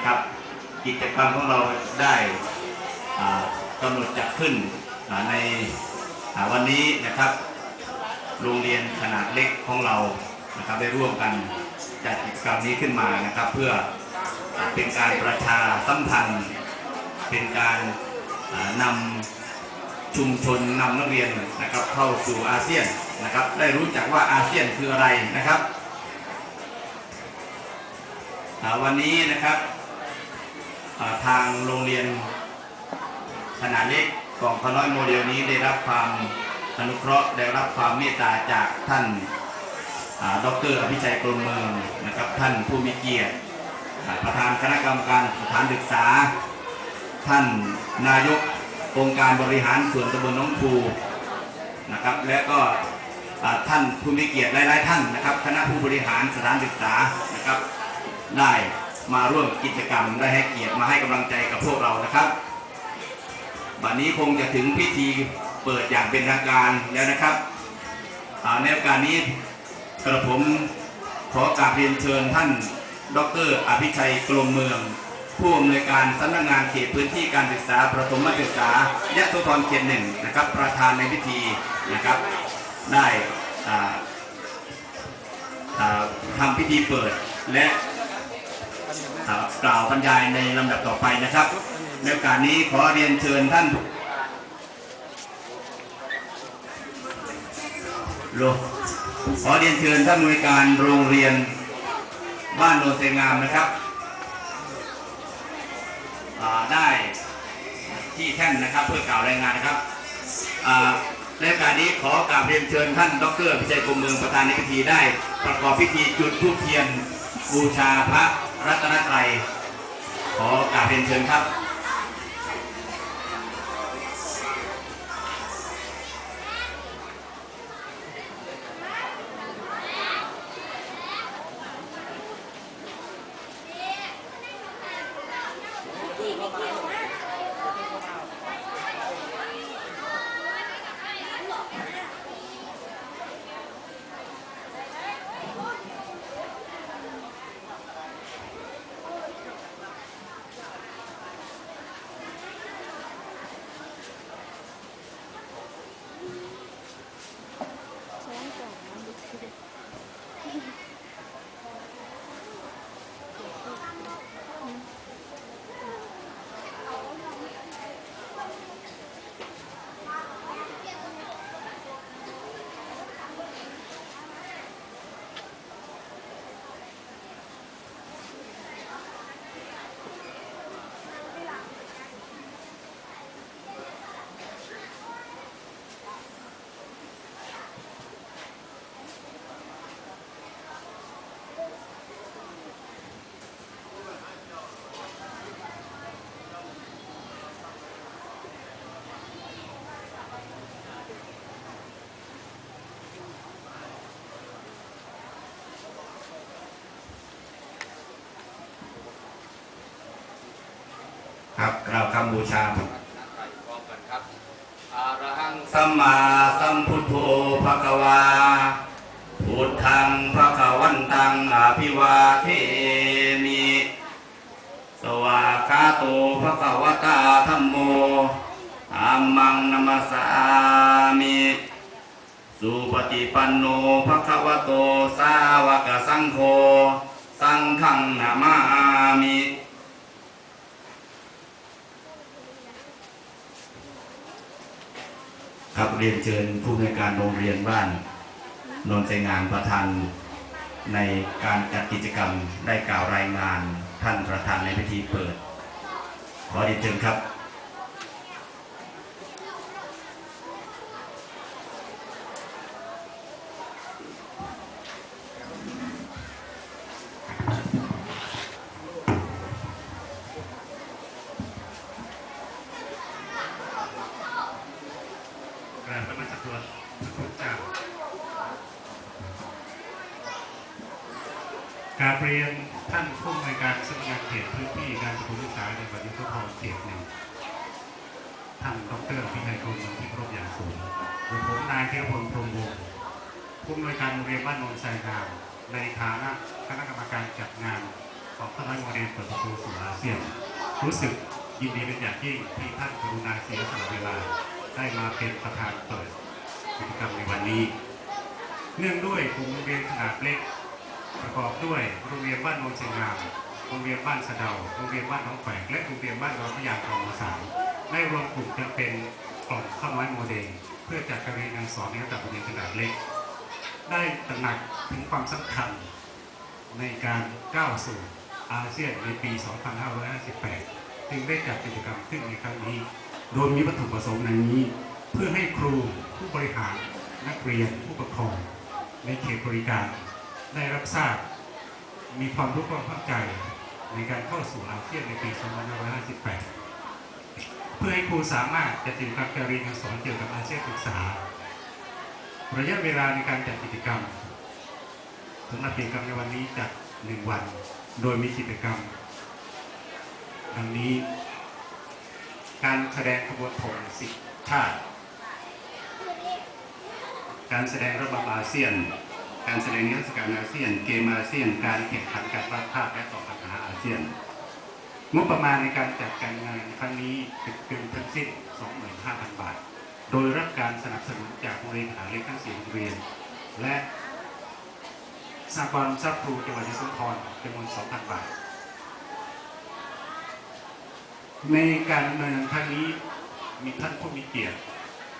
นะครับ กิจกรรมของเราได้กำหนดจัดขึ้นในวันนี้นะครับ โรงเรียนขนาดเล็กของเรานะครับได้ร่วมกันจัดกิจกรรมนี้ขึ้นมานะครับ เพื่อเป็นการประชาสัมพันธ์ เป็นการนำชุมชนนำนักเรียนนะครับเข้าสู่อาเซียนนะครับ ได้รู้จักว่าอาเซียนคืออะไรนะครับวันนี้นะครับ ทางโรงเรียนขนาดเล็กกล่องขน้อยโมเดลนี้ได้รับความอนุเคราะห์ได้รับความเมตตาจากท่านดรอภิชัยกรมเมืองนะครับท่านผู้มีเกียรติ ประธานคณะกรรมการสถานศึกษา ท่านนายกองค์การบริหารส่วนตำบลน้องคูนะครับและก็ท่านผู้มีเกียรติหลาย ๆ ท่านนะครับ คณะผู้บริหารสถานศึกษานะครับได้ มาร่วมกิจกรรมได้ให้เกียรติมาให้กำลังใจกับพวกเรานะครับบัดนี้คงจะถึงพิธีเปิดอย่างเป็นทางการแล้วนะครับในโอกาสนี้กระผมขอกราบเรียนเชิญท่าน ดร อภิชัยกลมเมือง ผู้อำนวยการสำนักงานเขตพื้นที่การศึกษาประถมศึกษายะโสธรเขตหนึ่งนะครับ ประธานในพิธีนะครับ ได้อ่าอ่าทำพิธีเปิดและ กล่าวบรรยายในลำดับต่อไปนะครับในโอกาสนี้ขอเรียนเชิญท่านโลขอเรียนเชิญท่านหน่วยการโรงเรียนบ้านโนนเซงามนะครับได้ที่แท่นนะครับเพื่อกล่าวรายงานนะครับในโอกาสนี้ขอกราบเรียนเชิญท่านดรพิชัยกรมเมืองประธานในพิธีได้ ประกอบพิธีจุดธูปเทียนบูชาพระ รัตนตรัยขอกราบเรียนเชิญครับ ครับกล่าวคำบูชาพร้อมกันครับอาระหังสัมมาสัมพุทโธภะคะวาพุทธังภะคะวันตังอภิวาเทมิสวากาโตภะคะวตาธัมโมธัมมังนัมสสามิสุปฏิปันโนภะคะวะโตสาวกสังโฆสังฆังนามามิ ครับเรียนเชิญผู้ในการโรงเรียนบ้านนนทไซงานประธานในการจัดกิจกรรมได้กล่าวรายงานท่านประธานในพิธีเปิด ขอเรียนเชิญครับ กราบนมัสการพระพุทธเจ้า กาบเรียนท่านผู้อำนวยการสำนักงานเขตพื้นที่การประถมศึกษาในวันนี้ก็พอเขตหนึ่งท่านดรพิชัยกรมที่คารพอย่างสูงโดยผมนายธีรพลพรมวงศ์ผู้อำนวยการโรงเรียนบ้านโนนไซงามในฐานะคณะกรรมการจัดงานของคณะโมเดลเปิดประตูสู่อาเซียน รู้สึกยินดีเป็นอย่างยิ่งที่ท่านกรุณาเสียสละเวลาได้มาเป็นประธานเปิดกิจกรรมในวันนี้ เนื่องด้วยกลุ่มโรงเรียนขนาดเล็ก ประกอบด้วยโรงเรียนบ้านโนนเชียงงามโรงเรียนบ้านสะเดาโรงเรียนบ้านหน้องแฝกและโรงเรียนบ้านดอนพระยากองสามได้รวมกลุ่มกันเป็นกล่องข้าวน้อยโมเดลเพื่อจัดการเรียนการสอนในระดับโรงเรียนขนาดเล็ก ได้ตระหนักถึงความสำคัญในการก้าวสู่อาเซียนในปี 2558 จึงได้จัดกิจกรรมขึ้นในครั้งนี้ โดยมีวัตถุประสงค์ในนี้ เพื่อให้ครูผู้บริหารนักเรียนผู้ปกครอง ในเขตบริการ ได้รับทราบ มีความรู้ความเข้าใจในการเข้าสู่อาเซียนในปี 2558 เพื่อให้ครูสามารถจัดกิจกรรมการเรียนการสอนเกี่ยวกับอาเซียนศึกษา ระยะเวลาในการจัดกิจกรรมสำหรับกิจกรรมในวันนี้จัดหนึ่งวัน โดยมีกิจกรรมดังนี้การแสดงขบวนธงสิบชาติ การแสดงระบำอาเซียน การแสดงนิทรรศการอาเซียน เกมอาเซียน การแข่งขันการวาดภาพและต่อปัญหาอาเซียน งบประมาณในการจัดการงานครั้งนี้เป็นทั้งสิ้น 25,000 บาท โดยรับการสนับสนุนจากโรงเรียนขนาเล็กทั้งสี่โรงเรียน และสหกรณ์ทรัพย์ครูจังหวัดยโสธรจำนวน 2,000 บาท ในการดำเนินงานครั้งนี้มีท่านผู้มีเกียรติ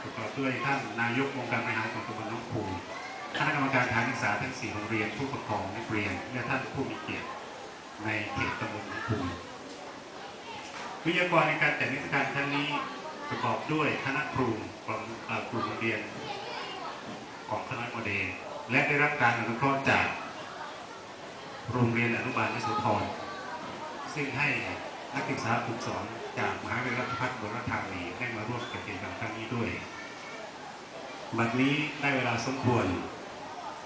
ประกอบด้วยท่านนายกองค์การบริหารของตำบลน้องคู คณะกรรมการฐานศึกษาทั้งสี่โรงเรียนผู้ปกครองนักเรียนและท่านผู้มีเกียรติในเขตตำบลหนองคูวิทยากรในการจัดนิทรรศการครั้งนี้ประกอบด้วยคณะครูของกลุ่มโรงเรียนของคณะโมเดลและได้รับการอนุเคราะห์จากโรงเรียนอนุบาลยโสธรซึ่งให้นักศึกษาฝึกสอนจากมหาวิทยาลัยราชภัฏบรมธานีได้มาร่วมกิจกรรมครั้งนี้ด้วย บัดนี้ได้เวลาสมควร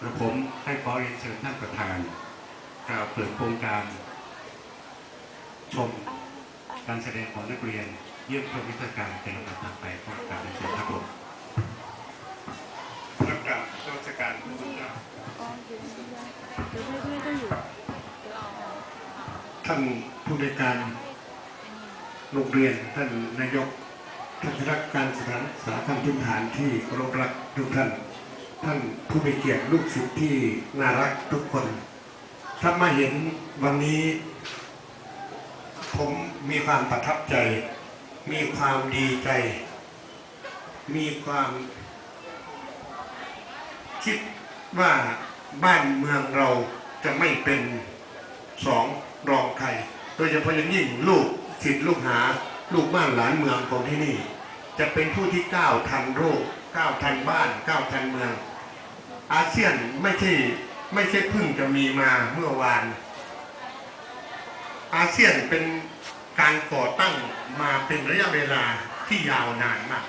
ระผมให้ขอเรียนเชิญท่านประธานกล่าวเปิดโครงการ ชมการแสดงของนักเรียน เยี่ยมชมวิทยาการเป็นลำดับต่อไปขอกราบเรียนเชิญครับผมรับกาบราชการผู้บัญชาท่านผู้ในการโรงเรียนท่านนายกท่านคณะการศึกษาขั้นพื้นฐานที่เคารพรักทุกท่าน ท่านผู้มีเกียรติลูกศิษย์ที่น่ารักทุกคนถ้ามาเห็นวันนี้ ผมมีความประทับใจ มีความดีใจ มีความคิดว่าบ้านเมืองเราจะไม่เป็นสองรองใครโดยเฉพาะอย่างยิ่งลูกศิษย์ลูกหา ลูกบ้านหลานเมืองของที่นี่ จะเป็นผู้ที่ก้าวทันโลกก้าวทันบ้านก้าวทันเมือง อาเซียนไม่ใช่ไม่ใช่เพิ่งจะมีมาเมื่อวาน อาเซียนเป็นการก่อตั้งมาเป็นระยะเวลาที่ยาวนานมาก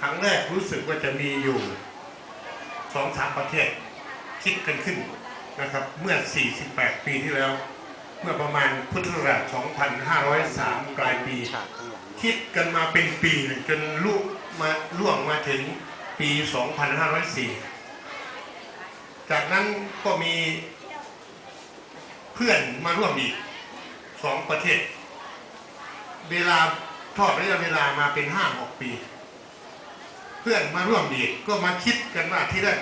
ครั้งแรกรู้สึกว่าจะมีอยู่สองสามประเทศคิดกันขึ้นนะครับ เมื่อ 48 ปีที่แล้ว เมื่อประมาณพุทธศักราช 2503 ปลายปี คิดกันมาเป็นปีจนลุกมาล่วงมาถึงปี 2504 จากนั้นก็มีเพื่อนมาร่วมอีกสองประเทศ เวลาทอดระยะเวลามาเป็น5-6ปี เพื่อนมาร่วมอีกก็มาคิดกันว่าที่แรก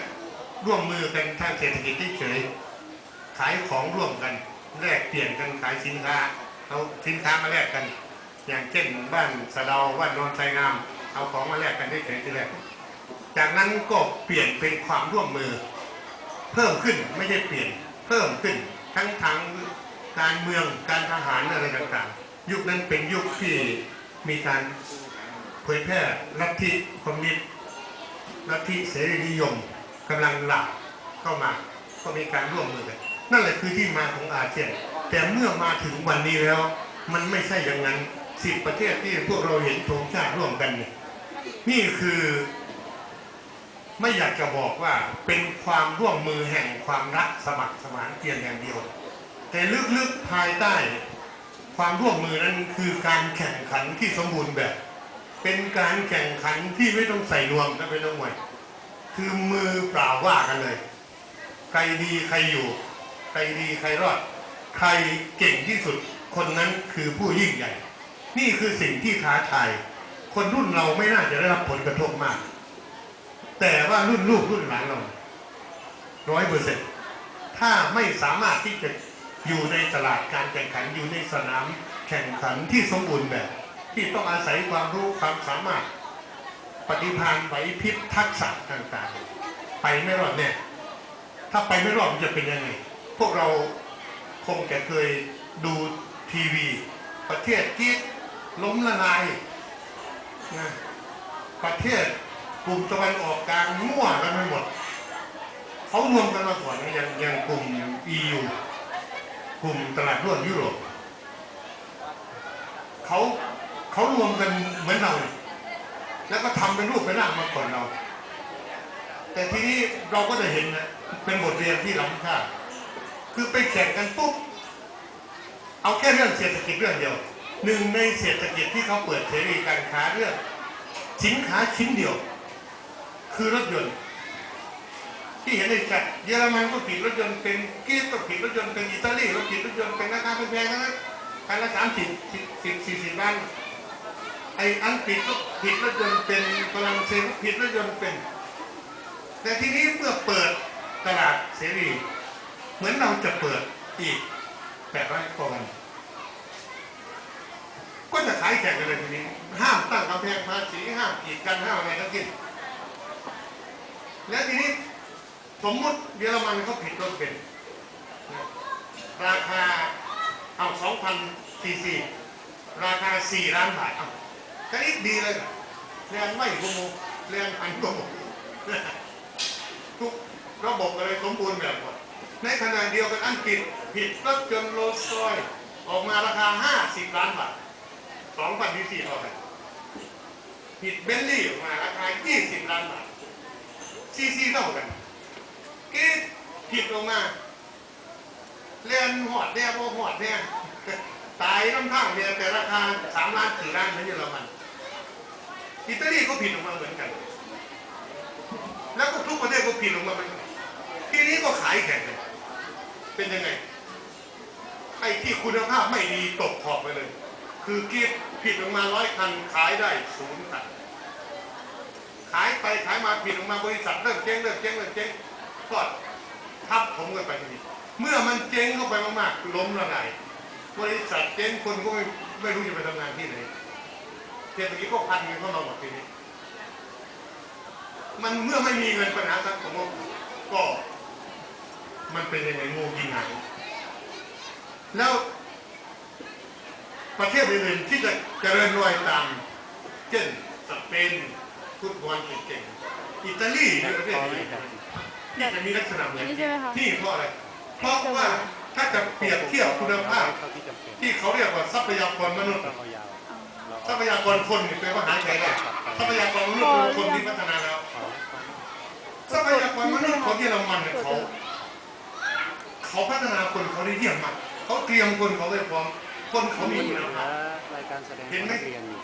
ร่วมมือกันทางเศรษฐกิจเฉยๆขายของร่วมกันแลกเปลี่ยนกันขายสินค้าเอาสินค้ามาแลกกัน อย่างเช่นบ้านสะเดาบ้านนอนไทรงาม เอาของมาแลกกันได้เฉยๆที่แรกจากนั้นก็เปลี่ยนเป็นความร่วมมือ เพิ่มขึ้นไม่ใช่เปลี่ยนเพิ่มขึ้น ทั้งทางการเมืองการทหารอะไรต่างๆ ยุคนั้นเป็นยุคที่มีการเผยแพร่ลัทธิคอมมิวนิสต์ลัทธิเสรีนิยมกำลังหลักเข้ามาก็มีการร่วมมือกันนั่นแหละคือที่มาของอาเซียน แต่เมื่อมาถึงวันนี้แล้ว มันไม่ใช่อย่างนั้นสิบประเทศที่พวกเราเห็นธงชาติร่วมกันเนี่ยนี่คือ ไม่อยากจะบอกว่าเป็นความร่วมมือแห่งความรักสมัครสมานเพียงอย่างเดียว แต่ลึกๆภายใต้ความร่วมมือนั้นคือการแข่งขันที่สมบูรณ์แบบ เป็นการแข่งขันที่ไม่ต้องใส่นวมนะเป็นน้องมวยคือมือเปล่าว่ากันเลย ใครดีใครอยู่ ใครดีใครรอด ใครเก่งที่สุด คนนั้นคือผู้ยิ่งใหญ่ นี่คือสิ่งที่ท้าทาย คนรุ่นเราไม่น่าจะได้รับผลกระทบมาก แต่ว่ารุ่นลูกรุ่นหลานเราร้อยเปอร์เซ็นต์ถ้าไม่สามารถที่จะอยู่ในตลาดการแข่งขันอยู่ในสนามแข่งขันที่สมบูรณ์แบบ ที่ต้องอาศัยความรู้ความสามารถ ปฏิภาณไหวพริบทักษะต่างๆ ไปไม่รอดแน่ถ้าไปไม่รอดมันจะเป็นยังไง พวกเราคงจะเคยดูทีวี ประเทศที่ล้มละลายนะประเทศ กลุ่มตะวันออกกลางมั่วกันไปหมดเขารวมกันมาก่อนนะย่างย่างกลุ่ม EU กลุ่มตลาดร่วมยุโรปเขาเขารวมกันเหมือนเราเนี่ยแล้วก็ทำเป็นรูปเป็นร่างมาก่อนเรา แต่ทีนี้เราก็จะเห็นนะเป็นบทเรียนที่ล้ำค่าคือไปแข่งกันปุ๊บเอาแค่เรื่องเศรษฐกิจเรื่องเดียวหนึ่งในเศรษฐกิจที่เขาเปิดเสรีการค้าเรื่องสินค้าชิ้นเดียว คือรถยนต์ ที่เห็นในจัดเยอรมันก็ผิดรถยนต์เป็นกรีซก็ผิดรถยนต์เป็นอิตาลีก็ผิดรถยนต์เป็นราคาแพงๆนะคันละสามสิบสิบสี่สิบล้านไอ้อังกฤษก็ผิดรถยนต์เป็นฝรั่งเศสก็ผิดรถยนต์เป็น แต่ทีนี้เมื่อเปิดตลาดเสรีเหมือนเราจะเปิดอีกแปดร้อยกว่าวันก็จะขายแข่งกันเลยทีนี้ ห้ามตั้งกำแพงภาษีห้ามกีดกันห้ามอะไรทั้งสิ้น และทีนี้สมมุติเยอรมันเขาผิดรถเป็นซ์ราคาเอาสองพันซีซีราคาสี่ล้านบาทเอาแค่นี้ดีเลยแรงไม่โกโมแรงอันโกโมทุกระบบอะไรสมบูรณ์แบบหมดในขณะเดียวกันอังกฤษผิดรถยนต์โรลส์รอยซ์ออกมาราคา 50 ล้านบาท2,000ที่4เท่ากันผิดเบนลี่ออกมาราคา 20 ล้านบาท ซีซีเท่ากันเกตผิดออกมาเรียนหอดเนี่ยพวกหอดเนี่ยตายน้ำข้างเนี่ยแต่ราคา3ล้าน4ล้านเหมือนเยอรมันอิตาลีก็ผิดออกมาเหมือนกัน แล้วก็ทุกประเทศก็ผิดออกมาเป็นกันทีนี้ก็ขายแข่งเลยเป็นยังไงไอ้ที่คุณภาพไม่ดีตกขอบไปเลย คือกีบผิดออกมาร้อยคันขายได้ศูนย์คันายไปขายมาผิดออกมาบริษัทเริ่มเจ๊งเริ่มเจ๊งเริ่มเจ๊งก็ทับผมกันไปทีนี้เมื่อมันเจ๊งเข้าไปมากๆล้มละลายบริษัทเจ๊งคนก็ไม่ไม่รู้จะไปทำงานที่ไหนเศรษฐกิจก็พันกันเข้ามาหมดทีนี้ มันเมื่อไม่มีเงินปัญหาสังคมก็ มันเป็นยังไงงูกินหางแล้วประเทศอื่นๆที่จะเจริญรอยตาม เช่นสเปน ฟุตบอลเก่งๆอิตาลีในประเทศนี้ที่จะมีลักษณะเหมือนนี่ใช่ไหมคะที่เพราะอะไร เพราะว่าถ้าจะเปรียบเทียบคุณภาพ ที่เขาเรียกว่าทรัพยากรมนุษย์ทรัพยากรคนนี่เป็นว่าหาใครได้ทรัพยากรมนุษย์คือคนที่พัฒนาแล้วทรัพยากรมนุษย์ของเยอรมันเนี่ยเขาเขาพัฒนาคนเขาได้เยี่ยมมากเขาเตรียมคนเขาไว้พร้อมคนเขามีคุณภาพรายการแสดงเห็นไหมเรียนอยู่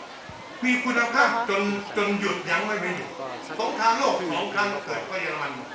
มีคุณภาพจนจนหยุดยั้งไม่ได้สงครามโลกสองครั้งเกิดก็เยอรมันหมด